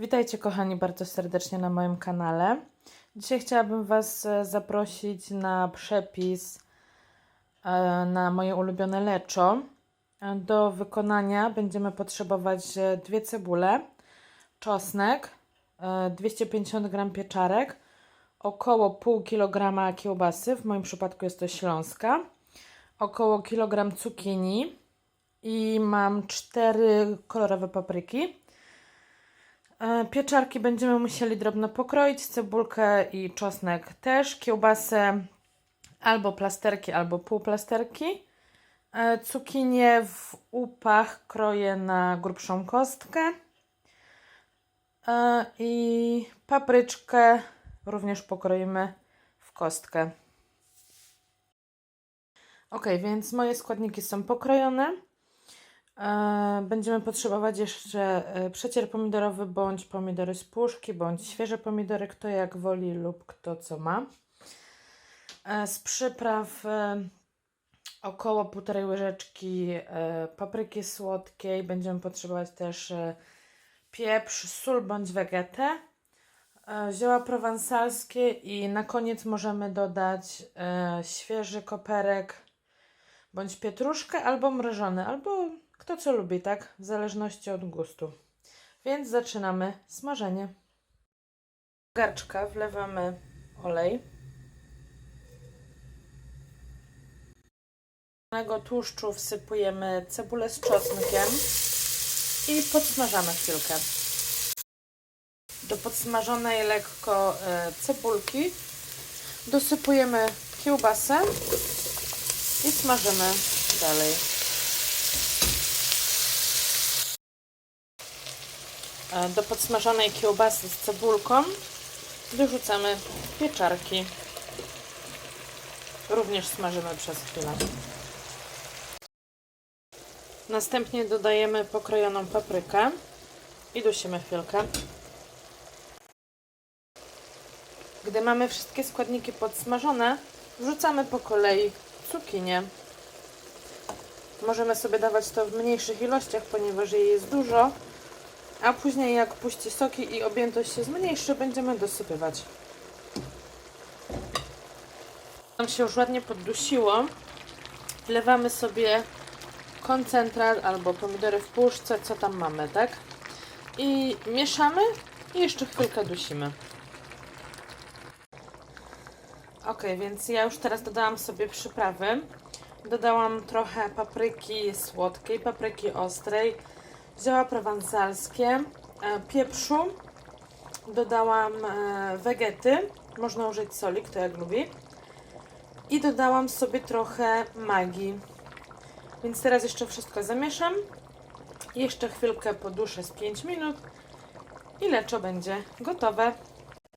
Witajcie kochani bardzo serdecznie na moim kanale. Dzisiaj chciałabym Was e, zaprosić na przepis e, na moje ulubione leczo. E, Do wykonania będziemy potrzebować dwie cebule, czosnek, e, 250 g pieczarek, około pół kilograma kiełbasy, w moim przypadku jest to śląska, około kilogram cukinii i mam cztery kolorowe papryki. E, Pieczarki będziemy musieli drobno pokroić, cebulkę i czosnek też, kiełbasę albo plasterki, albo półplasterki. E, Cukinię w upach kroję na grubszą kostkę E, i papryczkę również pokroimy w kostkę. Ok, więc moje składniki są pokrojone. E, Będziemy potrzebować jeszcze e, przecier pomidorowy bądź pomidory z puszki, bądź świeże pomidory, kto jak woli lub kto co ma. E, Z przypraw około półtorej łyżeczki papryki słodkiej. Będziemy potrzebować też pieprz, sól bądź wegetę, zioła prowansalskie i na koniec możemy dodać świeży koperek bądź pietruszkę albo mrożony, albo kto co lubi, tak? W zależności od gustu. Więc zaczynamy smażenie. Do garczka wlewamy olej. Do tłuszczu wsypujemy cebulę z czosnkiem i podsmażamy chwilkę. Do podsmażonej lekko e, cebulki dosypujemy kiełbasę i smażymy dalej. Do podsmażonej kiełbasy z cebulką dorzucamy pieczarki. Również smażymy przez chwilę. Następnie dodajemy pokrojoną paprykę i dusimy chwilkę. Gdy mamy wszystkie składniki podsmażone, wrzucamy po kolei cukinię. Możemy sobie dawać to w mniejszych ilościach, ponieważ jej jest dużo, a później jak puści soki i objętość się zmniejszy, będziemy dosypywać. Nam się już ładnie poddusiło. Wlewamy sobie koncentrat albo pomidory w puszce, co tam mamy, tak? I mieszamy i jeszcze chwilkę dusimy. Ok, więc ja już teraz dodałam sobie przyprawy. Dodałam trochę papryki słodkiej, papryki ostrej, zioła prowansalskie, e, pieprzu. Dodałam e, wegety, można użyć soli, kto jak lubi. I dodałam sobie trochę magii. Więc teraz jeszcze wszystko zamieszam. Jeszcze chwilkę poduszę z 5 minut i leczo będzie gotowe.